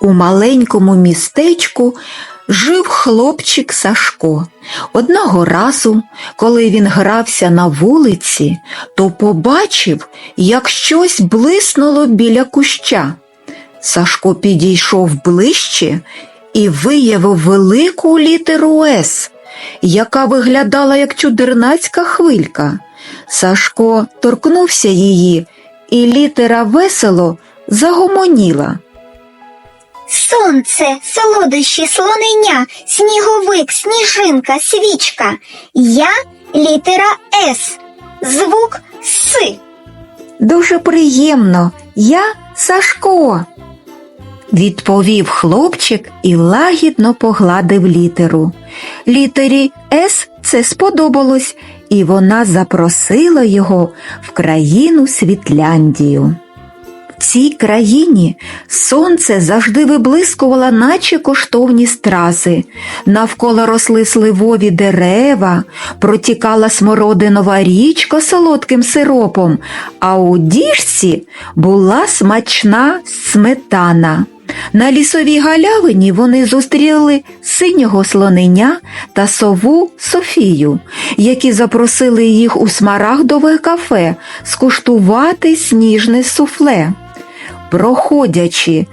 У маленькому містечку жив хлопчик Сашко. Одного разу, коли він грався на вулиці, то побачив, як щось блиснуло біля куща. Сашко підійшов ближче і виявив велику літеру С, яка виглядала як чудернацька хвилька. Сашко торкнувся її, і літера весело загомоніла. Сонце, солодощі, слонення, сніговик, сніжинка, свічка. Я літера С. Звук С. Дуже приємно, я Сашко. Відповів хлопчик і лагідно погладив літеру. Літері С це сподобалось, і вона запросила його в країну Світляндію. В цій країні сонце завжди виблискувало, наче коштовні стрази. Навколо росли сливові дерева, протікала смородинова річка солодким сиропом, а у діжці була смачна сметана. На лісовій галявині вони зустріли синього слонення та сову Софію, які запросили їх у смарагдове кафе скуштувати сніжне суфле. Проходячи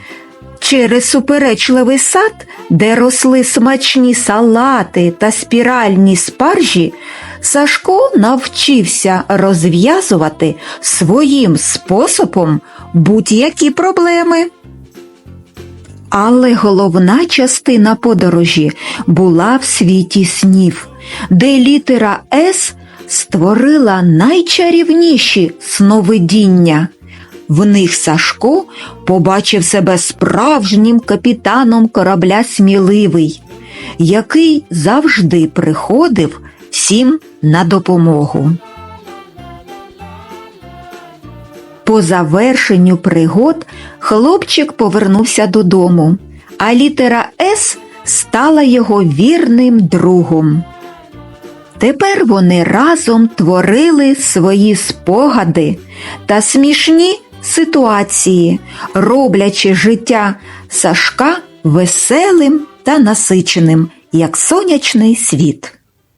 через суперечливий сад, де росли смачні салати та спіральні спаржі, Сашко навчився розв'язувати своїм способом будь-які проблеми. Але головна частина подорожі була в світі снів, де літера С створила найчарівніші сновидіння. В них Сашко побачив себе справжнім капітаном корабля сміливий, який завжди приходив всім на допомогу. По завершенню пригод хлопчик повернувся додому, а літера С стала його вірним другом. Тепер вони разом творили свої спогади та смішні ситуації, роблячи життя Сашка веселим та насиченим, як сонячний світ.